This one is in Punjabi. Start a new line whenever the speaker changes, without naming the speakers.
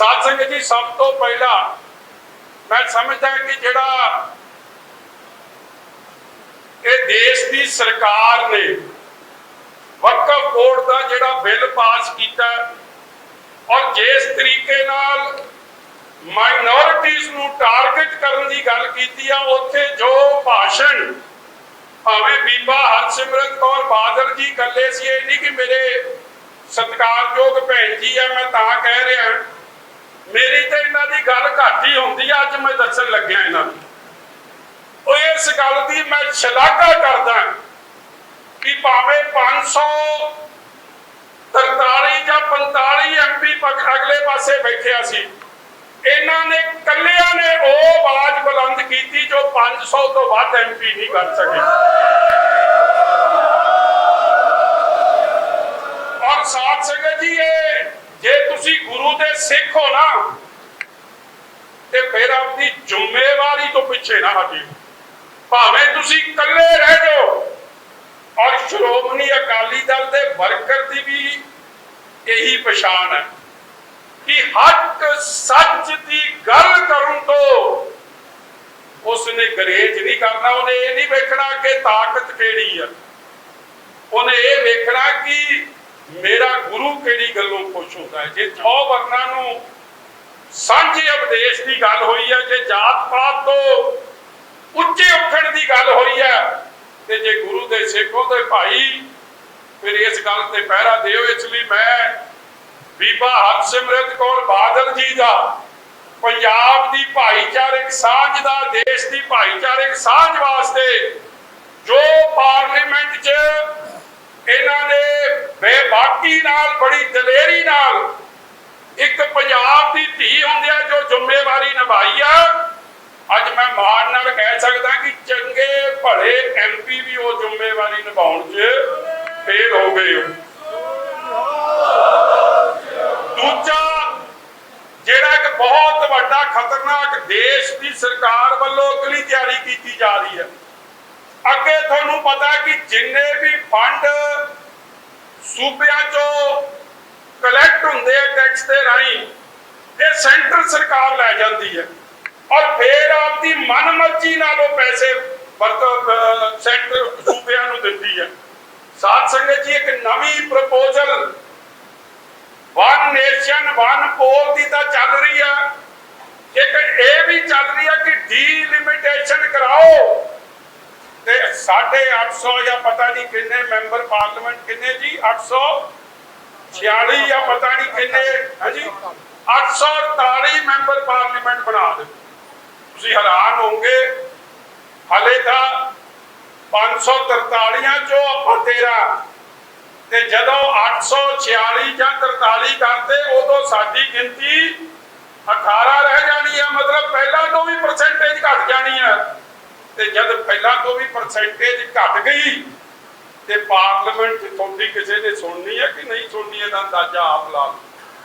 ਸਾਧ ਸੰਗਤ ਜੀ, ਸਭ ਤੋਂ ਪਹਿਲਾਂ ਮੈਂ ਸਮਝਦਾ ਕਿ ਜਿਹੜਾ ਇਹ ਦੇਸ਼ ਦੀ ਸਰਕਾਰ ਨੇ ਵਕਫ ਬੋਰਡ ਦਾ ਜਿਹੜਾ ਬਿੱਲ ਪਾਸ ਕੀਤਾ ਔਰ ਜਿਸ ਤਰੀਕੇ ਨਾਲ ਮਾਈਨੋਰਿਟੀਜ਼ ਨੂੰ ਟਾਰਗੇਟ ਕਰਨ ਦੀ ਗੱਲ ਕੀਤੀ ਆ, ਉੱਥੇ ਜੋ ਭਾਸ਼ਣ ਭਾਵੇਂ ਬੀਬਾ ਹਰਸਿਮਰਤ ਕੌਰ ਬਾਦਲ ਜੀ ਕੱਲੇ ਸੀ, ਇਹ ਨਹੀਂ ਕਿ ਮੇਰੇ ਸਤਿਕਾਰਯੋਗ ਭੈਣ ਜੀ ਆ, ਮੈਂ ਤਾਂ ਕਹਿ ਰਿਹਾ। ਮੇਰੀ ਤੇ ਇਹਨਾਂ ਦੀ ਗੱਲ ਘੱਟ ਹੀ ਹੁੰਦੀ ਆ, ਅੱਜ ਮੈਂ ਦੱਸਣ ਲੱਗਿਆ ਇਹਨਾਂ ਨੂੰ। ਉਹ ਇਸ ਗੱਲ ਦੀ ਮੈਂ ਸ਼ਲਾਘਾ ਕਰਦਾ ਕਿ ਭਾਵੇਂ 500 43 ਜਾਂ 45 ਐਮਪੀ ਅਗਲੇ ਪਾਸੇ ਬੈਠਿਆ ਸੀ, ਇਹਨਾਂ ਨੇ ਕੱਲਿਆਂ ਨੇ ਉਹ ਆਵਾਜ਼ ਬੁਲੰਦ ਕੀਤੀ ਜੋ 500 ਤੋਂ ਵੱਧ ਐਮਪੀ ਨਹੀਂ ਕਰ ਸਕੇ। ਔਰ ਸਾਥ ਸੰਗਤ ਜੀ, ਇਹ ਜੇ ਤੁਸੀਂ ਗੁਰੂ ਦੇ ਸਿੱਖ ਹੋ ਨਾ, ਤੇ ਫਿਰ ਆਪਣੀ ਜ਼ਿੰਮੇਵਾਰੀ ਤੋਂ ਪਿੱਛੇ ਨਾ ਹਟਿਓ ਭਾਵੇਂ ਤੁਸੀਂ ਇਕੱਲੇ ਰਹਿ ਜਾਓ, ਔਰ ਸ਼੍ਰੋਮਣੀ ਅਕਾਲੀ ਦਲ ਦੇ ਵਰਕਰ ਦੀ ਵੀ ਇਹੀ ਪਛਾਣ ਹੈ ਕਿ ਹੱਕ ਸੱਚ ਦੀ ਗੱਲ ਕਰਨ ਤੋਂ ਉਸਨੇ ਗਰੇਜ ਨਹੀਂ ਕਰਨਾ, ਉਹਨੇ ਇਹ ਨਹੀਂ ਵੇਖਣਾ ਕਿ ਤਾਕਤ ਕਿਹੜੀ ਆ। ਉਹਨੇ ਇਹ ਵੇਖਣਾ ਕਿ ਮੇਰਾ ਗੁਰੂ ਕਿਹੜੀ ਗੱਲੋਂ ਖੁਸ਼ ਹੁੰਦਾ ਹੈ? ਜੇ ਚੌ ਵਰਨਾਂ ਨੂੰ ਸਾਂਝੇ ਉਪਦੇਸ਼ ਦੀ ਗੱਲ ਹੋਈ ਹੈ, ਜੇ ਜਾਤ ਪਾਤ ਤੋਂ ਉੱਚੇ ਉੱਠਣ ਦੀ ਗੱਲ ਹੋਈ ਹੈ, ਤੇ ਜੇ ਗੁਰੂ ਦੇ ਸਿੱਖੋ ਤੇ ਭਾਈ ਫਿਰ ਇਸ ਗੱਲ ਤੇ ਪਹਿਰਾ ਦਿਓ, ਇਸ ਲਈ ਮੈਂ ਬੀਬਾ ਹਰਸਿਮਰਤ ਕੌਰ ਬਾਦਲ ਜੀ ਦਾ ਪੰਜਾਬ ਦੀ ਭਾਈਚਾਰਕ ਸਾਂਝ ਦਾ, ਦੇਸ਼ ਦੀ ਭਾਈਚਾਰਕ ਸਾਂਝ ਵਾਸਤੇ ਜੋ ਪਾਰਲੀਮੈਂਟ 'ਚ ਇਹਨਾਂ ਨੇ ਬੇਬਾਕੀ ਨਾਲ, ਬੜੀ ਦਲੇਰੀ ਨਾਲ ਇੱਕ ਪੰਜਾਬ ਦੀ ਧੀ ਹੁੰਦਿਆਂ ਜੋ ਜ਼ਿੰਮੇਵਾਰੀ ਨਿਭਾਈ ਆ। ਅੱਜ ਮੈਂ ਮਾਣ ਨਾਲ ਕਹਿ ਸਕਦਾ ਕਿ ਚੰਗੇ ਭਲੇ ਐਮਪੀ ਵੀ ਉਹ ਜ਼ਿੰਮੇਵਾਰੀ ਨਿਭਾਉਣ 'ਚ ਫੇਲ ਹੋ ਗਏ ਦੂਜਾ, ਜਿਹੜਾ ਇੱਕ ਬਹੁਤ ਵੱਡਾ ਖਤਰਨਾਕ ਦੇਸ਼ ਦੀ ਸਰਕਾਰ ਵੱਲੋਂ ਅਗਲੀ ਤਿਆਰੀ ਕੀਤੀ ਜਾ ਰਹੀ ਹੈ। ਅੱਗੇ ਤੁਹਾਨੂੰ ਪਤਾ ਕਿ ਜਿੰਨੇ ਵੀ ਫੰਡ ਸੂਬਿਆਂ ਚੋਂ ਕਲੈਕਟ ਹੁੰਦੇ ਆ ਟੈਕਸ ਦੇ ਰਾਹੀਂ, ਇਹ ਸੈਂਟਰ ਸਰਕਾਰ ਲੈ ਜਾਂਦੀ ਹੈ। ਔਰ ਫੇਰ ਆਪਦੀ ਮਨਮਰਜ਼ੀ ਨਾਲ ਉਹ ਪੈਸੇ ਵਰਤ ਸੈਂਟਰ ਸੂਬਿਆਂ ਨੂੰ ਦਿੰਦੀ ਹੈ। ਸਾਧ ਸੰਗਤ ਜੀ, ਇੱਕ ਨਵੀਂ proposal one nation one poll ਦੀ ਤਾਂ ਚੱਲ ਰਹੀ ਆ। ਇੱਕ ਇਹ ਵੀ ਚੱਲ ਰਹੀ ਆ ਕਿ ਡੀਲਿਮਿਟੇਸ਼ਨ ਕਰਾਓ 850 ਜਾਂ ਪਤਾ ਨਹੀਂ ਕਿੰਨੇ ਮੈਂਬਰ ਪਾਰਲੀਮੈਂਟ ਕਿੰਨੇ ਜੀ? 846 ਜਾਂ ਪਤਾ ਨਹੀਂ ਕਿੰਨੇ? ਹਾਂਜੀ? 843 ਮੈਂਬਰ ਪਾਰਲੀਮੈਂਟ ਬਣਾ ਦੇ ਤੁਸੀਂ ਹੈਰਾਨ ਹੋਵੋਗੇ। ਹਲੇ ਤਾਂ 543 ਚੋਂ ਆਪਾਂ 13 ਤੇ ਜਦੋਂ 846 ਜਾਂ 43 ਕਰਦੇ, ਉਦੋਂ ਸਾਡੀ ਗਿਣਤੀ 18 ਰਹਿ ਜਾਣੀ ਹੈ ਮਤਲਬ ਪਹਿਲਾਂ ਤੋਂ ਵੀ ਪਰਸੈਂਟੇਜ ਘਟ ਜਾਣੀ ਹੈ ਤੇ ਜਦ ਪਹਿਲਾਂ ਤੋਂ ਵੀ ਪਰਸੈਂਟੇਜ ਘਟ ਗਈ, ਤੇ ਪਾਰਲੀਮੈਂਟ 'ਚ ਤੁਹਾਡੀ ਕਿਸੇ ਨੇ ਸੁਣਨੀ ਹੈ ਕਿ ਨਹੀਂ ਸੁਣਨੀ, ਇਹਦਾ ਅੰਦਾਜ਼ਾ ਆਪ ਲਾ ਲਓ।